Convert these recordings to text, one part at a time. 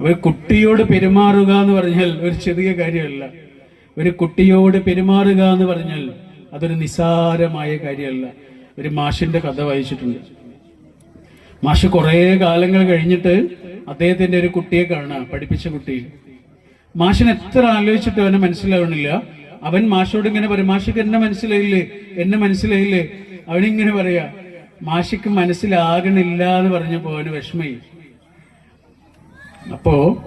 ഒരു കുട്ടിയോട് പെരുമാറുക എന്ന് പറഞ്ഞാൽ ഒരു ചെറിയ കാര്യമല്ല. ഒരു കുട്ടിയോട് പെരുമാറുക എന്ന് പറഞ്ഞാൽ അതൊരു നിസാരമായ കാര്യമല്ല. ഒരു മാഷിന്റെ കഥ വായിച്ചിട്ടുണ്ട്. മാഷ് കുറേ കാലങ്ങൾ കഴിഞ്ഞിട്ട് അദ്ദേഹത്തിന്റെ ഒരു കുട്ടിയെ കാണുക പഠിപ്പിച്ച കുട്ടി. മാഷിന് എത്ര ആലോചിച്ചിട്ട് അവനെ മനസ്സിലാവണില്ല. അവൻ മാഷോട് ഇങ്ങനെ പറയും മാഷിക്ക് എന്നെ മനസ്സിലായില്ലേ? എന്നെ മനസ്സിലായില്ലേ? അവനിങ്ങനെ പറയാ മാഷിക്ക് മനസ്സിലാകണില്ല എന്ന് പറഞ്ഞപ്പോ അവന് വിഷമയി അപ്പോ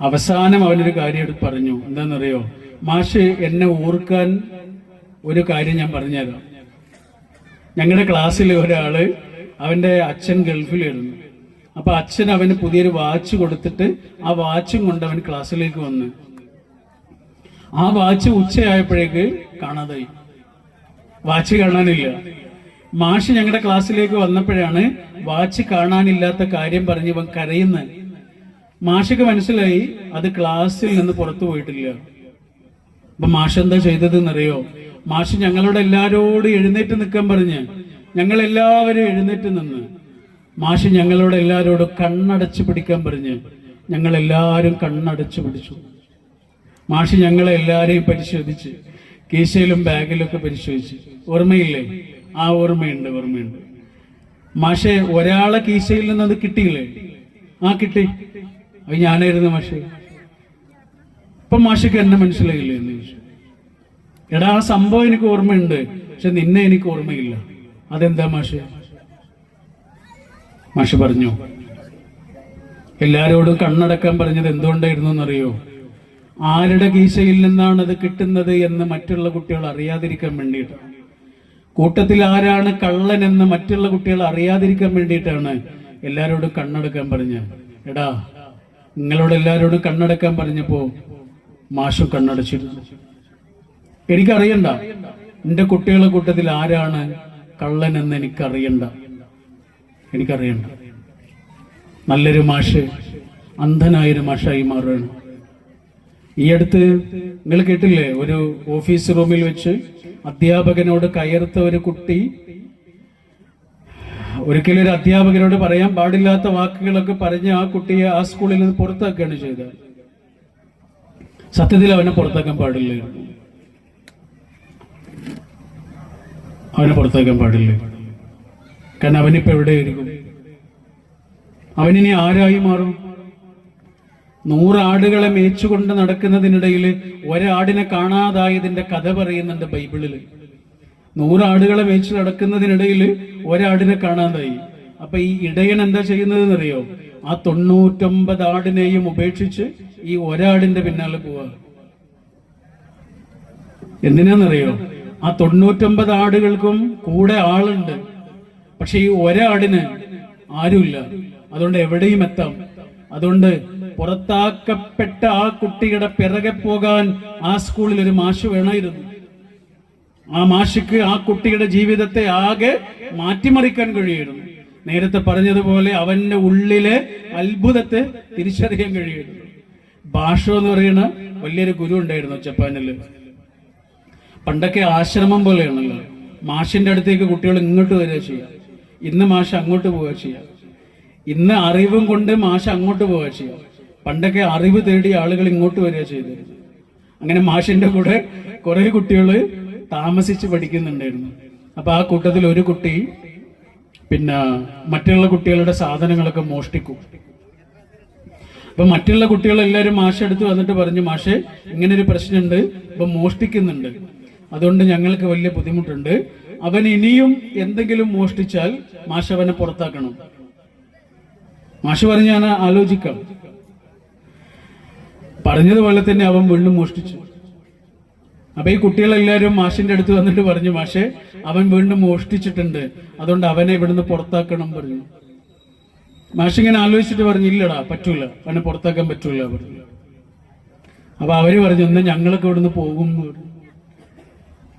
അവസാനം അവനൊരു കാര്യം എടുത്ത് പറഞ്ഞു. എന്താണെന്നറിയോ? മാഷ് എന്നെ ഓർക്കാൻ ഒരു കാര്യം ഞാൻ പറഞ്ഞുതരാം. ഞങ്ങളുടെ ക്ലാസ്സിൽ ഒരാൾ അവന്റെ അച്ഛൻ ഗൾഫിലായിരുന്നു. അപ്പൊ അച്ഛൻ അവന് പുതിയൊരു വാച്ച് കൊടുത്തിട്ട് ആ വാച്ചും കൊണ്ട് അവൻ ക്ലാസ്സിലേക്ക് വന്ന്. ആ വാച്ച് ഉച്ചയായപ്പോഴേക്ക് കാണാതായി. വാച്ച് കാണാനില്ല. മാഷ് ഞങ്ങളുടെ ക്ലാസ്സിലേക്ക് വന്നപ്പോഴാണ് വാച്ച് കാണാനില്ലാത്ത കാര്യം പറഞ്ഞ് ഇവൻ കരയുന്നത്. മാഷക്ക് മനസ്സിലായി അത് ക്ലാസ്സിൽ നിന്ന് പുറത്തു പോയിട്ടില്ല. അപ്പൊ മാഷ് എന്താ ചെയ്തതെന്നറിയോ? മാഷ് ഞങ്ങളോട് എല്ലാരോടും എഴുന്നേറ്റ് നിൽക്കാൻ പറഞ്ഞ് ഞങ്ങൾ എല്ലാവരും എഴുന്നേറ്റ് നിന്ന് മാഷ് ഞങ്ങളോട് എല്ലാരോടും കണ്ണടച്ച് പിടിക്കാൻ പറഞ്ഞ് ഞങ്ങൾ എല്ലാവരും കണ്ണടച്ച് പിടിച്ചു. മാഷ് ഞങ്ങളെ എല്ലാരെയും പരിശോധിച്ച് കീശയിലും ബാഗിലൊക്കെ പരിശോധിച്ച്. ഓർമ്മയില്ലേ? ആ ഓർമ്മയുണ്ട് ഓർമ്മയുണ്ട്. മാഷെ ഒരാളെ കീശയിൽ നിന്ന് അത് കിട്ടിയില്ലേ? ആ കിട്ടി. അത് ഞാനായിരുന്നു മാഷെ. ഇപ്പൊ മാഷക്ക് എന്നെ മനസ്സിലായില്ല എന്ന് ചോദിച്ചു. എടാ ആ സംഭവം എനിക്ക് ഓർമ്മയുണ്ട് പക്ഷെ നിന്നെ എനിക്ക് ഓർമ്മയില്ല. അതെന്താ മാഷെ? മാഷ് പറഞ്ഞു എല്ലാരോടും കണ്ണടക്കാൻ പറഞ്ഞത് എന്തുകൊണ്ടായിരുന്നു എന്നറിയോ? ആരുടെ കീശയിൽ നിന്നാണ് അത് കിട്ടുന്നത് എന്ന് മറ്റുള്ള കുട്ടികൾ അറിയാതിരിക്കാൻ വേണ്ടിയിട്ടാണ് കൂട്ടത്തിൽ ആരാണ് കള്ളൻ എന്ന് മറ്റുള്ള കുട്ടികൾ അറിയാതിരിക്കാൻ വേണ്ടിയിട്ടാണ് എല്ലാരോടും കണ്ണടക്കാൻ പറഞ്ഞത്. എടാ നിങ്ങളോട് എല്ലാവരോടും കണ്ണടക്കാൻ പറഞ്ഞപ്പോ മാഷു കണ്ണടച്ചിരുന്നു. എനിക്കറിയണ്ട. എന്റെ കുട്ടികളെ കൂട്ടത്തിൽ ആരാണ് കള്ളൻ എന്ന് എനിക്കറിയണ്ട. എനിക്കറിയണ്ട. നല്ലൊരു മാഷ് അന്ധനായൊരു മാഷായി മാറുകയാണ്. ഈ അടുത്ത് നിങ്ങൾ കേട്ടില്ലേ? ഒരു ഓഫീസ് റൂമിൽ വെച്ച് അധ്യാപകനോട് കയർത്ത ഒരു കുട്ടി ഒരിക്കലും ഒരു അധ്യാപകരോട് പറയാൻ പാടില്ലാത്ത വാക്കുകളൊക്കെ പറഞ്ഞ് ആ കുട്ടിയെ ആ സ്കൂളിൽ നിന്ന് പുറത്താക്കുകയാണ് ചെയ്തത്. സത്യത്തിൽ അവനെ പുറത്താക്കാൻ പാടില്ലായിരുന്നു അവനെ പുറത്താക്കാൻ പാടില്ല. കാരണം അവനിപ്പോ എവിടെയായിരിക്കും അവനിനി ആരായി മാറും? നൂറാടുകളെ മേച്ചുകൊണ്ട് നടക്കുന്നതിനിടയിൽ ഒരാടിനെ കാണാതായതിന്റെ കഥ പറയുന്നുണ്ട് ബൈബിളിൽ. നൂറാടുകളെ മേച്ച് നടക്കുന്നതിനിടയിൽ ഒരാടിനെ കാണാതായി. അപ്പൊ ഈ ഇടയൻ എന്താ ചെയ്യുന്നതെന്നറിയോ? ആ തൊണ്ണൂറ്റൊമ്പത് ആടിനെയും ഉപേക്ഷിച്ച് ഈ ഒരാടിന്റെ പിന്നാലെ പോവാ. എന്തിനാന്നറിയോ? ആ തൊണ്ണൂറ്റൊമ്പത് ആടുകൾക്കും കൂടെ ആളുണ്ട്. പക്ഷെ ഈ ഒരാടിന് ആരുമില്ല. അതുകൊണ്ട് എവിടെയും എത്താം. അതുകൊണ്ട് പുറത്താക്കപ്പെട്ട ആ കുട്ടിയുടെ പിറകെ പോകാൻ ആ സ്കൂളിൽ ഒരു മാഷ് വേണമായിരുന്നു ആ മാഷിക്ക് ആ കുട്ടിയുടെ ജീവിതത്തെ ആകെ മാറ്റിമറിക്കാൻ കഴിയുന്നു. നേരത്തെ പറഞ്ഞതുപോലെ അവന്റെ ഉള്ളിലെ അത്ഭുതത്തെ തിരിച്ചറിയാൻ കഴിയുന്നു. ഭാഷ എന്ന് പറയുന്ന വലിയൊരു ഗുരു ഉണ്ടായിരുന്നു ജപ്പാനിൽ. പണ്ടൊക്കെ ആശ്രമം പോലെയാണല്ലോ. മാഷിന്റെ അടുത്തേക്ക് കുട്ടികൾ ഇങ്ങോട്ട് വരിക ചെയ്യാം. ഇന്ന് മാഷ് അങ്ങോട്ട് പോവുക ചെയ്യാം. ഇന്ന് അറിവും കൊണ്ട് മാഷ് അങ്ങോട്ട് പോവുക ചെയ്യാം. പണ്ടൊക്കെ അറിവ് തേടി ആളുകൾ ഇങ്ങോട്ട് വരിക ചെയ്തിരുന്നു. അങ്ങനെ മാഷിന്റെ കൂടെ കുറെ കുട്ടികൾ താമസിച്ച് പഠിക്കുന്നുണ്ടായിരുന്നു. അപ്പോൾ ആ കൂട്ടത്തിൽ ഒരു കുട്ടി പിന്നെ മറ്റുള്ള കുട്ടികളുടെ സാധനങ്ങളൊക്കെ മോഷ്ടിക്കും. അപ്പൊ മറ്റുള്ള കുട്ടികൾ എല്ലാവരും മാഷ് എടുത്ത് വന്നിട്ട് പറഞ്ഞു മാഷെ ഇങ്ങനെ ഒരു പ്രശ്നമുണ്ട്. ഇപ്പൊ മോഷ്ടിക്കുന്നുണ്ട്. അതുകൊണ്ട് ഞങ്ങൾക്ക് വലിയ ബുദ്ധിമുട്ടുണ്ട്. അവൻ ഇനിയും എന്തെങ്കിലും മോഷ്ടിച്ചാൽ മാഷ് അവനെ പുറത്താക്കണം. മാഷ് പറഞ്ഞ് ഞാൻ ആലോചിക്കാം. പറഞ്ഞതുപോലെ തന്നെ അവൻ വീണ്ടും മോഷ്ടിച്ചു. അപ്പൊ ഈ കുട്ടികളെല്ലാവരും മാഷിന്റെ അടുത്ത് വന്നിട്ട് പറഞ്ഞു മാഷെ അവൻ വീണ്ടും മോഷ്ടിച്ചിട്ടുണ്ട്. അതുകൊണ്ട് അവനെ ഇവിടുന്ന് പുറത്താക്കണം പറഞ്ഞു. മാഷ് ഇങ്ങനെ ആലോചിച്ചിട്ട് പറഞ്ഞു ഇല്ലടാ പറ്റൂല. അവനെ പുറത്താക്കാൻ പറ്റൂല. പറഞ്ഞു. അപ്പൊ അവർ പറഞ്ഞു എന്നാ ഞങ്ങളൊക്കെ ഇവിടുന്ന് പോകും എന്ന് പറഞ്ഞു.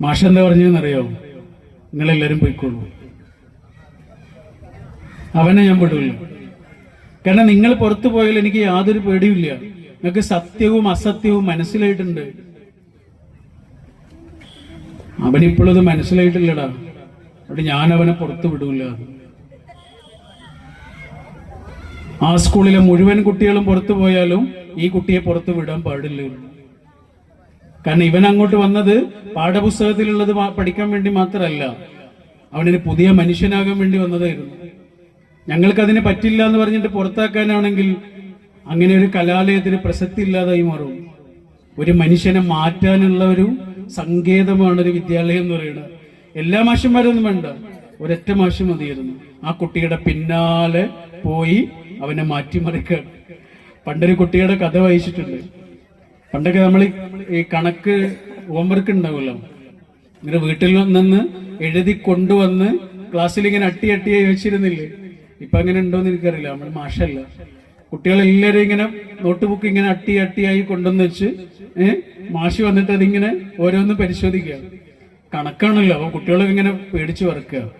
മാഷ് എന്താ പറഞ്ഞതെന്നറിയോ? നിങ്ങളെല്ലാരും പോയിക്കോളൂ. അവനെ ഞാൻ വിടൂല കാരണം നിങ്ങൾ പുറത്തു പോയാൽ എനിക്ക് യാതൊരു പേടിയില്ല നിങ്ങൾക്ക് സത്യവും അസത്യവും മനസ്സിലായിട്ടുണ്ട്. അവനിപ്പോഴത് മനസ്സിലായിട്ടില്ലടാ. അവിടെ ഞാൻ അവനെ പുറത്തു വിടൂല. ആ സ്കൂളിലെ മുഴുവൻ കുട്ടികളും പുറത്തു പോയാലും ഈ കുട്ടിയെ പുറത്തു വിടാൻ പാടില്ല. കാരണം ഇവൻ അങ്ങോട്ട് വന്നത് പാഠപുസ്തകത്തിലുള്ളത് പഠിക്കാൻ വേണ്ടി മാത്രമല്ല. അവനൊരു പുതിയ മനുഷ്യനാകാൻ വേണ്ടി വന്നതായിരുന്നു. ഞങ്ങൾക്ക് അതിന് പറ്റില്ല എന്ന് പറഞ്ഞിട്ട് പുറത്താക്കാനാണെങ്കിൽ അങ്ങനെ ഒരു കലാലയത്തിന് പ്രസക്തി ഇല്ലാതായി മാറും. ഒരു മനുഷ്യനെ മാറ്റാനുള്ള ഒരു സങ്കേതമാണ് ഒരു വിദ്യാലയം എന്ന് പറയുന്നത്. എല്ലാ മാഷന്മാരൊന്നും വേണ്ട. ഒരൊറ്റ മാഷ് മതിയായിരുന്നു. ആ കുട്ടിയുടെ പിന്നാലെ പോയി അവനെ മാറ്റിമറിക്കുക. പണ്ടൊരു കുട്ടിയുടെ കഥ വായിച്ചിട്ടുണ്ട്. പണ്ടൊക്കെ നമ്മൾ ഈ കണക്ക് ഹോംവർക്ക് ഉണ്ടാവുമല്ലോ. ഇങ്ങനെ വീട്ടിൽ നിന്ന് എഴുതി കൊണ്ടുവന്ന് ക്ലാസ്സിൽ ഇങ്ങനെ അട്ടി അട്ടിയായി വെച്ചിരുന്നില്ലേ? ഇപ്പൊ അങ്ങനെ ഉണ്ടോന്ന് എനിക്കറിയില്ല. നമ്മൾ മാഷല്ല. കുട്ടികളെല്ലാരും ഇങ്ങനെ നോട്ട് ബുക്ക് ഇങ്ങനെ അട്ടി അട്ടിയായി കൊണ്ടുവന്ന് വെച്ച് ഏഹ് മാഷി വന്നിട്ട് അതിങ്ങനെ ഓരോന്ന് പരിശോധിക്കുക. കണക്കാണല്ലോ അപ്പൊ കുട്ടികളൊക്കെ ഇങ്ങനെ പേടിച്ചു വറക്കുക.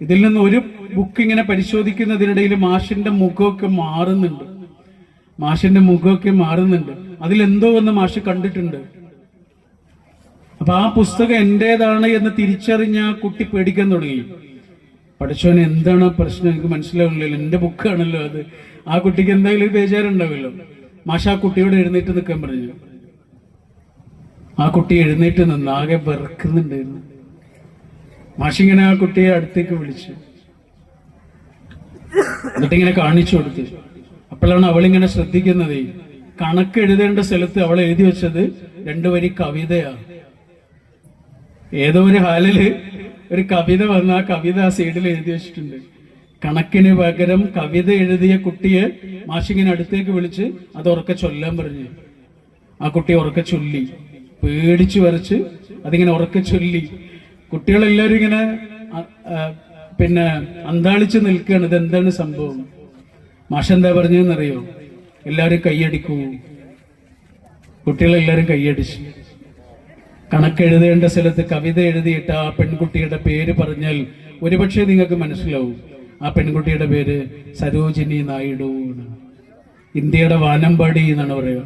ഇതിൽ നിന്ന് ഒരു ബുക്ക് ഇങ്ങനെ പരിശോധിക്കുന്നതിനിടയിൽ മാഷിന്റെ മുഖമൊക്കെ മാറുന്നുണ്ട്. മാഷിന്റെ മുഖമൊക്കെ മാറുന്നുണ്ട്. അതിലെന്തോ ഒന്ന് മാഷ് കണ്ടിട്ടുണ്ട്. അപ്പൊ ആ പുസ്തകം എന്റേതാണ് എന്ന് തിരിച്ചറിഞ്ഞ ആ കുട്ടി പേടിക്കാൻ തുടങ്ങി. പഠിച്ചവന് എന്താണ് പ്രശ്നം എനിക്ക് മനസ്സിലാവുന്നില്ല. എന്റെ ബുക്കാണല്ലോ അത്. ആ കുട്ടിക്ക് ഒരു ബേജാറുണ്ടാവില്ലോ മാഷ ആ കുട്ടിയോട് എഴുന്നേറ്റ് നിൽക്കാൻ പറഞ്ഞു. ആ കുട്ടി എഴുന്നേറ്റ് നിന്ന് ആകെ വിറക്കുന്നുണ്ടായിരുന്നു. മാഷിങ്ങനെ ആ കുട്ടിയെ അടുത്തേക്ക് വിളിച്ചു. എന്നിട്ടിങ്ങനെ കാണിച്ചു കൊടുത്തു. അപ്പോഴാണ് അവളിങ്ങനെ ശ്രദ്ധിക്കുന്നത്. കണക്ക് എഴുതേണ്ട സ്ഥലത്ത് അവൾ എഴുതി വെച്ചത് രണ്ടു വരി കവിതയാണ് ഏതോ ഒരു ഹാലിൽ ഒരു കവിത വന്ന് ആ കവിത ആ സൈഡിൽ എഴുതി വെച്ചിട്ടുണ്ട്. കണക്കിന് പകരം കവിത എഴുതിയ കുട്ടിയെ മാഷിങ്ങനെ അടുത്തേക്ക് വിളിച്ച് അത് ഉറക്കെ ചൊല്ലാൻ പറഞ്ഞു. ആ കുട്ടി ഉറക്കെ ചൊല്ലി. പേടിച്ചു വരച്ച് അതിങ്ങനെ ഉറക്കെ ചൊല്ലി. കുട്ടികളെല്ലാവരും ഇങ്ങനെ പിന്നെ അന്താളിച്ച് നിൽക്കുകയാണ്. ഇതെന്താണ് സംഭവം? മാഷ എന്താ പറഞ്ഞതെന്നറിയോ? എല്ലാവരും കൈയടിക്കൂ. കുട്ടികളെല്ലാവരും കൈയടിച്ചു. കണക്കെഴുതേണ്ട സ്ഥലത്ത് കവിത എഴുതിയിട്ട് ആ പെൺകുട്ടിയുടെ പേര് പറഞ്ഞാൽ ഒരുപക്ഷെ നിങ്ങൾക്ക് മനസ്സിലാവും. ആ പെൺകുട്ടിയുടെ പേര് സരോജിനി നായിഡു എന്നാണ്. ഇന്ത്യയുടെ വാനമ്പാടി എന്നാണ് പറയുക.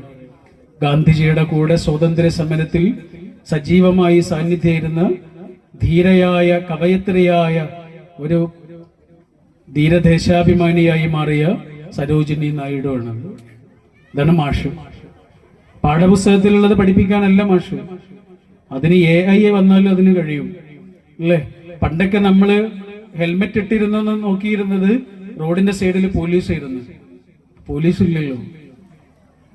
ഗാന്ധിജിയുടെ കൂടെ സ്വാതന്ത്ര്യ സമരത്തിൽ സജീവമായി സാന്നിധ്യമായിരുന്ന ധീരയായ കവയത്രിയായ ഒരു ധീരദേശാഭിമാനിയായി മാറിയ സരോജിനി നായിഡു ആണ്. ഇതാണ് മാഷ്. പാഠപുസ്തകത്തിലുള്ളത് പഠിപ്പിക്കാനല്ല മാഷ്. അതിന് എ ഐ വന്നാലും അതിന് കഴിയും. അല്ലേ? പണ്ടൊക്കെ നമ്മൾ ഹെൽമെറ്റ് ഇട്ടിരുന്നെന്ന് നോക്കിയിരുന്നത് റോഡിന്റെ സൈഡിൽ പോലീസ് ആയിരുന്നു പോലീസ് ഇല്ലല്ലോ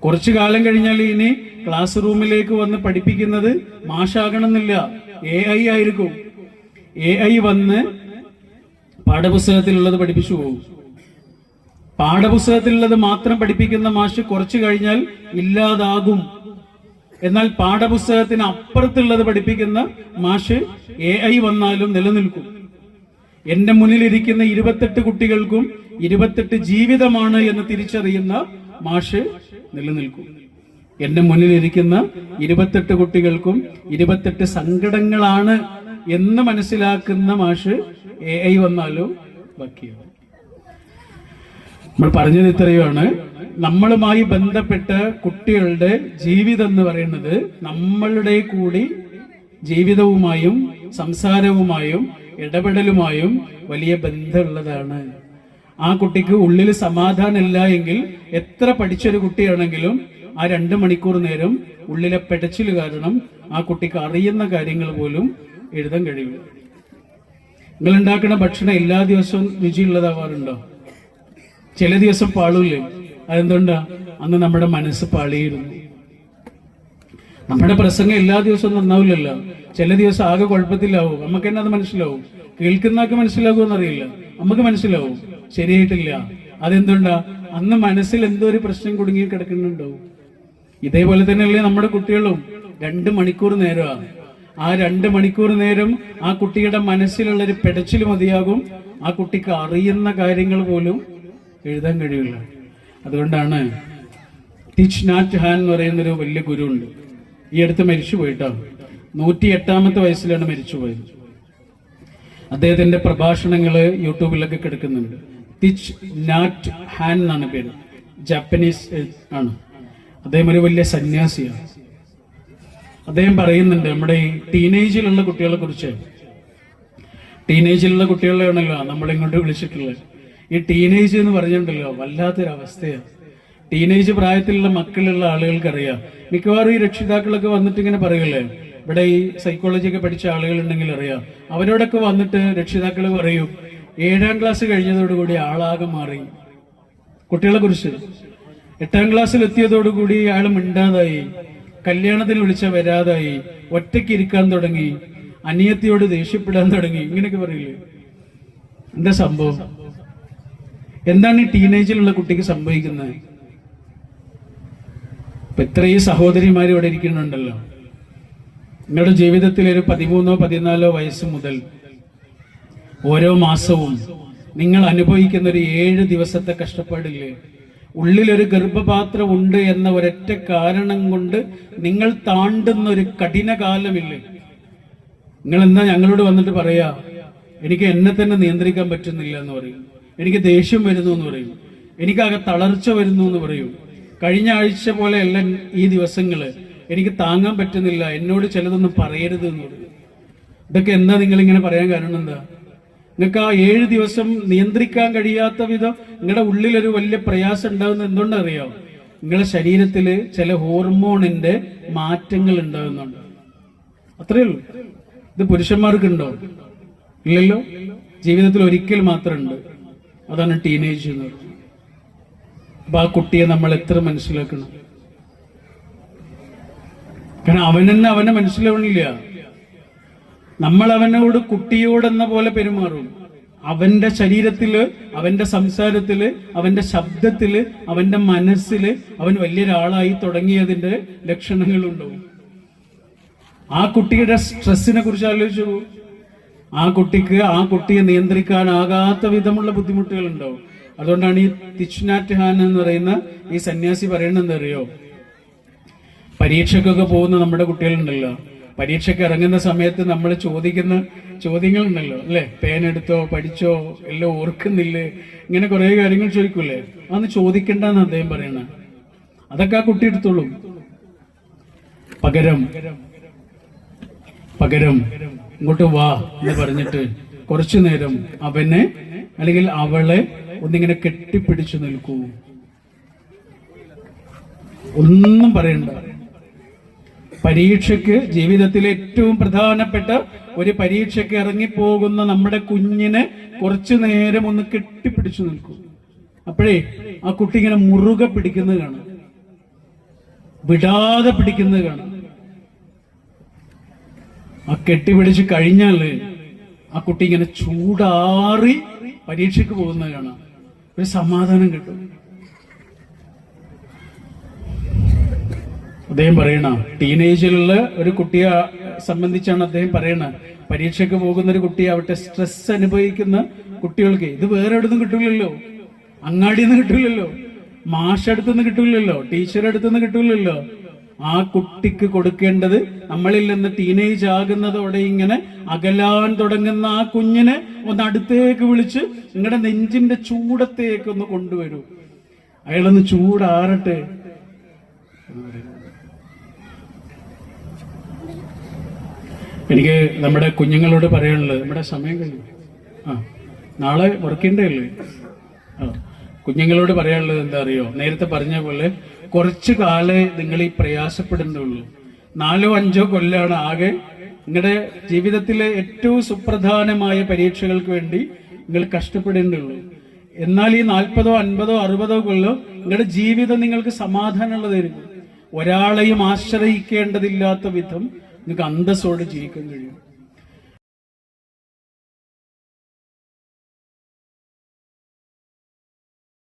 കുറച്ചു കാലം കഴിഞ്ഞാൽ ഇനി ക്ലാസ് റൂമിലേക്ക് വന്ന് പഠിപ്പിക്കുന്നത് മാഷാകണമെന്നില്ല. എ ഐ ആയിരിക്കും. എ ഐ വന്ന് പാഠപുസ്തകത്തിലുള്ളത് പഠിപ്പിച്ചു പോകും. പാഠപുസ്തകത്തിലുള്ളത് മാത്രം പഠിപ്പിക്കുന്ന മാഷ് കുറച്ചു കഴിഞ്ഞാൽ ഇല്ലാതാകും. എന്നാൽ പാഠപുസ്തകത്തിന് അപ്പുറത്തുള്ളത് പഠിപ്പിക്കുന്ന മാഷ് എ ഐ വന്നാലും നിലനിൽക്കും. എന്റെ മുന്നിലിരിക്കുന്ന ഇരുപത്തെട്ട് കുട്ടികൾക്കും ഇരുപത്തെട്ട് ജീവിതമാണ് എന്ന് തിരിച്ചറിയുന്ന മാഷ് നിലനിൽക്കും. എന്റെ മുന്നിലിരിക്കുന്ന ഇരുപത്തെട്ട് കുട്ടികൾക്കും ഇരുപത്തെട്ട് സങ്കടങ്ങളാണ് എന്ന് മനസ്സിലാക്കുന്ന മാഷ് എ ഐ വന്നാലും ബാക്കിയാവും നമ്മൾ പറഞ്ഞത് ഇത്രയുമാണ്. നമ്മളുമായി ബന്ധപ്പെട്ട കുട്ടികളുടെ ജീവിതം എന്ന് പറയുന്നത് നമ്മളുടെ കൂടി ജീവിതവുമായും സംസാരവുമായും ഇടപെടലുമായും വലിയ ബന്ധമുള്ളതാണ്. ആ കുട്ടിക്ക് ഉള്ളിൽ സമാധാനമില്ല എങ്കിൽ എത്ര പഠിച്ചൊരു കുട്ടിയാണെങ്കിലും ആ രണ്ട് മണിക്കൂർ നേരം ഉള്ളിലെ പെടച്ചിൽ കാരണം ആ കുട്ടിക്ക് അറിയുന്ന കാര്യങ്ങൾ പോലും എഴുതാൻ കഴിയില്ല. നിങ്ങൾ ഉണ്ടാക്കുന്ന ഭക്ഷണം എല്ലാ ദിവസവും രുചിയുള്ളതാവാറുണ്ടോ? ചില ദിവസം പാളൂല്ലേ? അതെന്തുകൊണ്ടാ? അന്ന് നമ്മുടെ മനസ്സ് പാളിയിരുന്നു. നമ്മുടെ പ്രസംഗം എല്ലാ ദിവസവും നന്നാവില്ലല്ലോ. ചില ദിവസം ആകെ കുഴപ്പത്തിലാവും. നമുക്ക് തന്നെ അത് മനസ്സിലാവും? കേൾക്കുന്നവർക്ക് മനസ്സിലാകുമോ എന്നറിയില്ല നമുക്ക് മനസ്സിലാവും. ശരിയായിട്ടില്ല. അതെന്തുകൊണ്ടാ? അന്ന് മനസ്സിൽ എന്തോ ഒരു പ്രശ്നം കുടുങ്ങി കിടക്കുന്നുണ്ടാവും ഇതേപോലെ തന്നെയല്ലേ നമ്മുടെ കുട്ടികളും. രണ്ട് മണിക്കൂർ നേരമാണ് ആ രണ്ട് മണിക്കൂർ നേരം ആ കുട്ടിയുടെ മനസ്സിലുള്ള ഒരു പെടച്ചിൽ മതിയാകും. ആ കുട്ടിക്ക് അറിയുന്ന കാര്യങ്ങൾ പോലും എഴുതാൻ കഴിയില്ല. അതുകൊണ്ടാണ് ടിച്ച് നാറ്റ് ഹാൻ എന്ന് പറയുന്നൊരു വലിയ ഗുരു ഉണ്ട് ഈ അടുത്ത് മരിച്ചു പോയിട്ടാണ് നൂറ്റി എട്ടാമത്തെ വയസ്സിലാണ് മരിച്ചു പോയത്. അദ്ദേഹത്തിന്റെ പ്രഭാഷണങ്ങൾ യൂട്യൂബിലൊക്കെ കിടക്കുന്നുണ്ട്. തിച്ച് നാറ്റ് ഹാൻ എന്നാണ് പേര്. ജാപ്പനീസ് ആണ്. അദ്ദേഹം ഒരു വലിയ സന്യാസിയാണ്. അദ്ദേഹം പറയുന്നുണ്ട് നമ്മുടെ ഈ ടീനേജിലുള്ള കുട്ടികളെ കുറിച്ച്. ടീനേജിലുള്ള കുട്ടികളെയാണല്ലോ നമ്മൾ ഇങ്ങോട്ട് വിളിച്ചിട്ടുള്ളത്. ഈ ടീനേജ് എന്ന് പറഞ്ഞിട്ടുണ്ടല്ലോ വല്ലാത്തൊരവസ്ഥയാണ് ടീനേജ് പ്രായത്തിലുള്ള മക്കളുള്ള ആളുകൾക്കറിയാം. മിക്കവാറും ഈ രക്ഷിതാക്കളൊക്കെ വന്നിട്ട് ഇങ്ങനെ പറയില്ലേ ഇവിടെ ഈ സൈക്കോളജി ഒക്കെ പഠിച്ച ആളുകൾ ഉണ്ടെങ്കിൽ അറിയാം. അവരോടൊക്കെ വന്നിട്ട് രക്ഷിതാക്കൾ പറയും ഏഴാം ക്ലാസ് കഴിഞ്ഞതോടുകൂടി ആളാകെ മാറി. കുട്ടികളെ കുറിച്ച്. എട്ടാം ക്ലാസ്സിൽ എത്തിയതോടുകൂടി അയാൾ മിണ്ടാതായി. കല്യാണത്തിന് വിളിച്ച വരാതായി. ഒറ്റയ്ക്ക് ഇരിക്കാൻ തുടങ്ങി. അനിയത്തിയോട് ദേഷ്യപ്പെടാൻ തുടങ്ങി. ഇങ്ങനെയൊക്കെ പറയില്ലേ എന്താ സംഭവം? എന്താണ് ഈ ടീനേജിലുള്ള കുട്ടിക്ക് സംഭവിക്കുന്നത്? ഇപ്പൊ ഇത്രയും സഹോദരിമാർ ഇവിടെ ഇരിക്കുന്നുണ്ടല്ലോ. നിങ്ങളുടെ ജീവിതത്തിൽ ഒരു പതിമൂന്നോ പതിനാലോ വയസ്സ് മുതൽ ഓരോ മാസവും നിങ്ങൾ അനുഭവിക്കുന്ന ഒരു ഏഴ് ദിവസത്തെ കഷ്ടപ്പാടില്ലേ ഉള്ളിലൊരു ഗർഭപാത്രം ഉണ്ട് എന്ന ഒരൊറ്റ കാരണം കൊണ്ട് നിങ്ങൾ താണ്ടുന്ന ഒരു കഠിന കാലമില്ലേ. നിങ്ങൾ എന്താ ഞങ്ങളോട് വന്നിട്ട് പറയാ എനിക്ക് എന്നെ തന്നെ നിയന്ത്രിക്കാൻ പറ്റുന്നില്ല എന്ന് പറയും. എനിക്ക് ദേഷ്യം വരുന്നു എന്ന് പറയും. എനിക്കാകെ തളർച്ച വരുന്നു എന്ന് പറയും. കഴിഞ്ഞ ആഴ്ച പോലെയല്ല ഈ ദിവസങ്ങൾ. എനിക്ക് താങ്ങാൻ പറ്റുന്നില്ല. എന്നോട് ചിലതൊന്നും പറയരുത് എന്ന് പറയും. ഇതൊക്കെ എന്താ നിങ്ങൾ ഇങ്ങനെ പറയാൻ കാരണം എന്താ? നിങ്ങൾക്ക് ആ ഏഴ് ദിവസം നിയന്ത്രിക്കാൻ കഴിയാത്ത വിധം നിങ്ങളുടെ ഉള്ളിലൊരു വലിയ പ്രയാസം ഉണ്ടാകുന്ന എന്തുകൊണ്ടറിയാം? നിങ്ങളുടെ ശരീരത്തിൽ ചില ഹോർമോണിന്റെ മാറ്റങ്ങൾ ഉണ്ടാകുന്നുണ്ട് അത്രയേ ഉള്ളൂ. ഇത് പുരുഷന്മാർക്കുണ്ടോ? ഇല്ലല്ലോ? ജീവിതത്തിൽ ഒരിക്കൽ മാത്രമുണ്ട്. അതാണ് ടീനേജ് എന്ന് പറയുന്നത്. അപ്പൊ ആ കുട്ടിയെ നമ്മൾ എത്ര മനസ്സിലാക്കണം? കാരണം അവനെന്നെ അവനെ മനസ്സിലാവണില്ല. നമ്മൾ അവനോട് കുട്ടിയോടെന്ന പോലെ പെരുമാറും. അവന്റെ ശരീരത്തിൽ അവന്റെ സംസാരത്തിൽ അവന്റെ ശബ്ദത്തിൽ അവന്റെ മനസ്സിൽ അവൻ വലിയൊരാളായി തുടങ്ങിയതിന്റെ ലക്ഷണങ്ങളുണ്ടാവും. ആ കുട്ടിയുടെ സ്ട്രെസ്സിനെ കുറിച്ച് ആലോചിച്ചു ആ കുട്ടിക്ക് ആ കുട്ടിയെ നിയന്ത്രിക്കാനാകാത്ത വിധമുള്ള ബുദ്ധിമുട്ടുകൾ ഉണ്ടോ അതുകൊണ്ടാണ് ഈ തിച്നാറ്റ് ഹാൻ എന്ന് പറയുന്ന ഈ സന്യാസി പറയുന്നത് എന്താ അറിയോ പരീക്ഷയ്ക്കൊക്കെ പോകുന്ന നമ്മുടെ കുട്ടികളുണ്ടല്ലോ. പരീക്ഷയ്ക്ക് ഇറങ്ങുന്ന സമയത്ത് നമ്മൾ ചോദിക്കുന്ന ചോദ്യങ്ങളുണ്ടല്ലോ അല്ലെ? പേനെടുത്തോ പഠിച്ചോ എല്ലാം ഓർക്കുന്നില്ലേ? ഇങ്ങനെ കുറേ കാര്യങ്ങൾ ചോദിക്കൂലേ അതൊന്ന് ചോദിക്കണ്ടെന്ന് അദ്ദേഹം പറയണ. അതൊക്കെ ആ കുട്ടി എടുത്തോളും. പകരം. പകരം. ഇങ്ങോട്ട് വാ എന്ന് പറഞ്ഞിട്ട് കുറച്ചു നേരം അവനെ അല്ലെങ്കിൽ അവളെ ഒന്നിങ്ങനെ കെട്ടിപ്പിടിച്ചു നിൽക്കൂ. ഒന്നും പറയണ്ട. പരീക്ഷയ്ക്ക് ജീവിതത്തിലെ ഏറ്റവും പ്രധാനപ്പെട്ട ഒരു പരീക്ഷയ്ക്ക് ഇറങ്ങിപ്പോകുന്ന നമ്മുടെ കുഞ്ഞിനെ കുറച്ചു നേരം ഒന്ന് കെട്ടിപ്പിടിച്ചു നിൽക്കും. അപ്പോഴേ ആ കുട്ടി ഇങ്ങനെ മുറുകെ പിടിക്കുന്നത് കാണാം. വിടാതെ പിടിക്കുന്നത് കാണാം. ആ കെട്ടിപിടിച്ച് കഴിഞ്ഞാൽ ആ കുട്ടി ഇങ്ങനെ ചൂടാറി പരീക്ഷയ്ക്ക് പോകുന്നത് കാണാം ഒരു സമാധാനം കിട്ടും. അദ്ദേഹം പറയണ ടീനേജിലുള്ള ഒരു കുട്ടിയെ സംബന്ധിച്ചാണ് അദ്ദേഹം പറയണ പരീക്ഷയ്ക്ക് പോകുന്ന ഒരു കുട്ടിയാവട്ടെ സ്ട്രെസ് അനുഭവിക്കുന്ന കുട്ടികൾക്ക് ഇത് വേറെ എവിടുന്നും കിട്ടില്ലല്ലോ അങ്ങാടിയിൽ നിന്ന് മാഷടുത്തുനിന്ന് കിട്ടില്ലല്ലോ നിന്ന് കിട്ടില്ലല്ലോ ടീച്ചർ അടുത്തുനിന്ന് കിട്ടൂലല്ലോ. ആ കുട്ടിക്ക് കൊടുക്കേണ്ടത് നമ്മളിൽ നിന്ന് ടീനേജ് ആകുന്നതോടെ ഇങ്ങനെ അകലാൻ തുടങ്ങുന്ന ആ കുഞ്ഞിനെ ഒന്ന് അടുത്തേക്ക് വിളിച്ച് നിങ്ങളുടെ നെഞ്ചിന്റെ ചൂടത്തേക്ക് ഒന്ന് കൊണ്ടുവരൂ. അയാളൊന്ന് ചൂടാറട്ടെ. എനിക്ക് നമ്മുടെ കുഞ്ഞുങ്ങളോട് പറയാനുള്ളത് നമ്മുടെ സമയം കഴിഞ്ഞു. ആ നാളെ വർക്കിണ്ടല്ലേ ആ കുഞ്ഞുങ്ങളോട് പറയാനുള്ളത് എന്താ അറിയോ? നേരത്തെ പറഞ്ഞ പോലെ കുറച്ചു കാലേ നിങ്ങൾ ഈ പ്രയാസപ്പെടുന്നുള്ളൂ. നാലോ അഞ്ചോ കൊല്ലാണ് ആകെ. നിങ്ങളുടെ ജീവിതത്തിലെ ഏറ്റവും സുപ്രധാനമായ പരീക്ഷകൾക്ക് വേണ്ടി നിങ്ങൾ കഷ്ടപ്പെടേണ്ടുള്ളൂ എന്നാൽ ഈ നാൽപ്പതോ അൻപതോ അറുപതോ കൊല്ലം നിങ്ങളുടെ ജീവിതം നിങ്ങൾക്ക് സമാധാനമുള്ളതായിരിക്കും. ഒരാളെയും ആശ്രയിക്കേണ്ടതില്ലാത്ത വിധം നിങ്ങൾക്ക് അന്തസ്സോടെ ജീവിക്കാൻ കഴിയും.